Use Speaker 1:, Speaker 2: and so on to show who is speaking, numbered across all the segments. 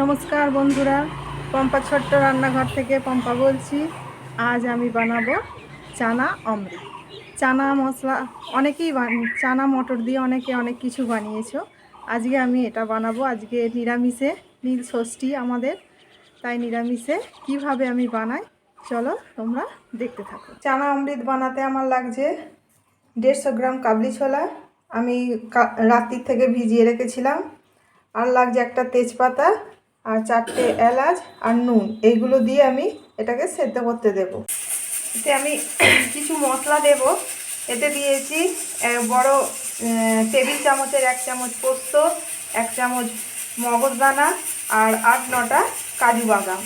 Speaker 1: নমস্কার বন্ধুরা, পম্পা ছোট্ট রান্নাঘর থেকে পম্পা বলছি। আজ আমি বানাবো চানা অমৃত চানা মশলা, অনেকেই চানা মটর দিয়ে অনেকে অনেক কিছু বানিয়েছো। আজকে আমি এটা বানাবো। আজকে নিরামিষে, নীল ষষ্ঠী আমাদের, তাই নিরামিষে কীভাবে আমি বানাই, চলো তোমরা দেখতে থাকো। চানা অমৃত বানাতে আমার লাগছে দেড়শো গ্রাম কাবলি ছোলা। আমি রাত্রির থেকে ভিজিয়ে রেখেছিলাম। আর লাগছে একটা তেজপাতা আর চারটে এলাচ আর নুন, এইগুলো দিয়ে আমি এটাকে সেদ্ধ করতে দেব। এতে আমি কিছু মশলা দেব। এতে দিয়েছি বড় টেবিল চামচের এক চামচ পোস্ত, এক চামচ মগজদানা আর আট, নটা কাজু বাদাম।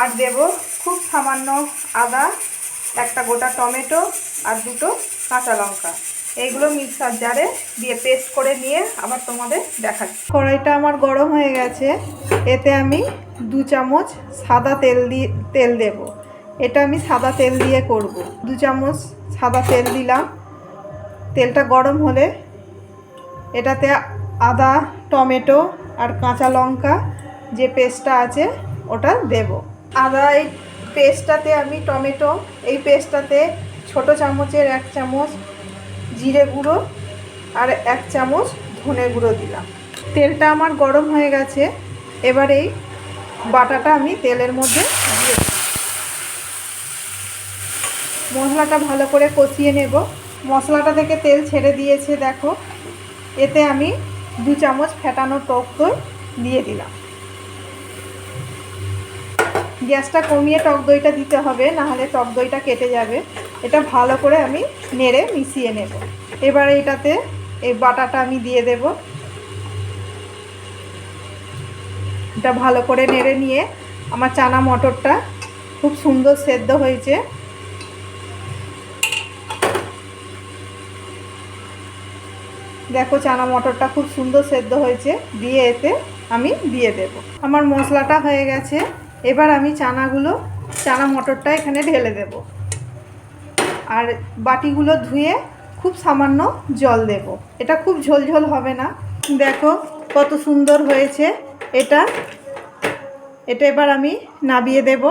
Speaker 1: আর দেব খুব সামান্য আদা, একটা গোটা টমেটো আর দুটো কাঁচা লঙ্কা। এইগুলো মিক্সার জারে দিয়ে পেস্ট করে নিয়ে আবার তোমাদের দেখাচ্ছি। কড়াইটা আমার গরম হয়ে গেছে। এতে আমি দু চামচ সাদা তেল দিয়ে, তেল দেব। এটা আমি সাদা তেল দিয়ে করব। দু চামচ সাদা তেল দিলাম। তেলটা গরম হলে এটাতে আদা, টমেটো আর কাঁচা লঙ্কা যে পেস্টটা আছে, ওটা দেব। আদা এই পেস্টটাতে আমি টমেটো, এই পেস্টটাতে ছোট চামচের এক চামচ জিরে গুঁড়ো আর এক চামচ ধনে গুঁড়ো দিলাম। তেলটা আমার গরম হয়ে গেছে। এবার এই বাটাটা আমি তেলের মধ্যে দিয়ে। মশলাটা ভালো করে কষিয়ে নেব। মশলাটা থেকে তেল ছেড়ে দিয়েছে, দেখো। এতে আমি দু চামচ ফেটানো টক দই দিয়ে দিলাম। গ্যাসটা কমিয়ে টক দইটা দিতে হবে, নাহলে টক দইটা কেটে যাবে। এটা ভালো করে আমি নেড়ে মিশিয়ে নেব। এবার এটাতে এই বাটাটা আমি দিয়ে দেব। এটা ভালো করে নেড়ে নিয়ে আমার চানা মটরটা খুব সুন্দর সেদ্ধ হয়েছে। দেখো চানা মটরটা খুব সুন্দর সেদ্ধ হয়েছে, দিয়ে এতে আমি দিয়ে দেব। আমার মশলাটা হয়ে গেছে, এবার আমি চানাগুলো, চানা মটরটা এখানে ঢেলে দেব। আর বাটিগুলো ধুয়ে খুব সামান্য জল দেব। এটা খুব ঝোলঝোল হবে না। দেখো কত সুন্দর হয়েছে এটা। এটা এবার আমি নাবিয়ে দেব।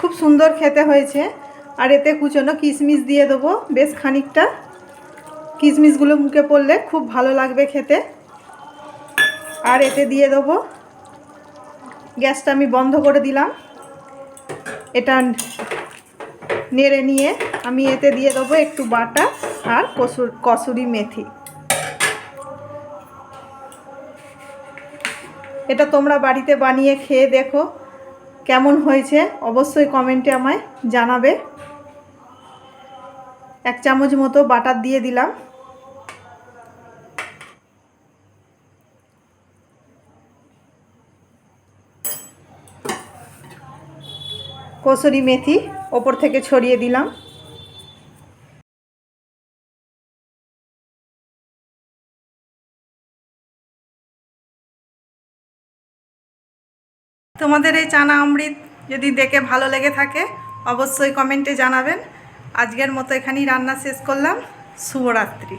Speaker 1: খুব সুন্দর খেতে হয়েছে। আর এতে কুচনো কিশমিশ দিয়ে দেবো। বেশ খানিকটা। কিশমিশগুলো মুখে পড়লে খুব ভালো লাগবে খেতে। আর এতে দিয়ে দেবো। গ্যাসটা আমি বন্ধ করে দিলাম। এটা নেড়ে নিয়ে আমি এতে দিয়ে দেবো একটু বাটা আর কসুর, কসুরি মেথি। এটা তোমরা বাড়িতে বানিয়ে খেয়ে দেখো কেমন হয়েছে। অবশ্যই কমেন্টে আমায় জানাবে। এক চামচ মতো বাটার দিয়ে দিলাম। কসুরি মেথি ওপর থেকে ছড়িয়ে দিলাম। তোমাদের এই চানা অমৃত যদি দেখে ভালো লেগে থাকে, অবশ্যই কমেন্টে জানাবেন। আজকের মতো এখানেই রান্না শেষ করলাম। শুভরাত্রি।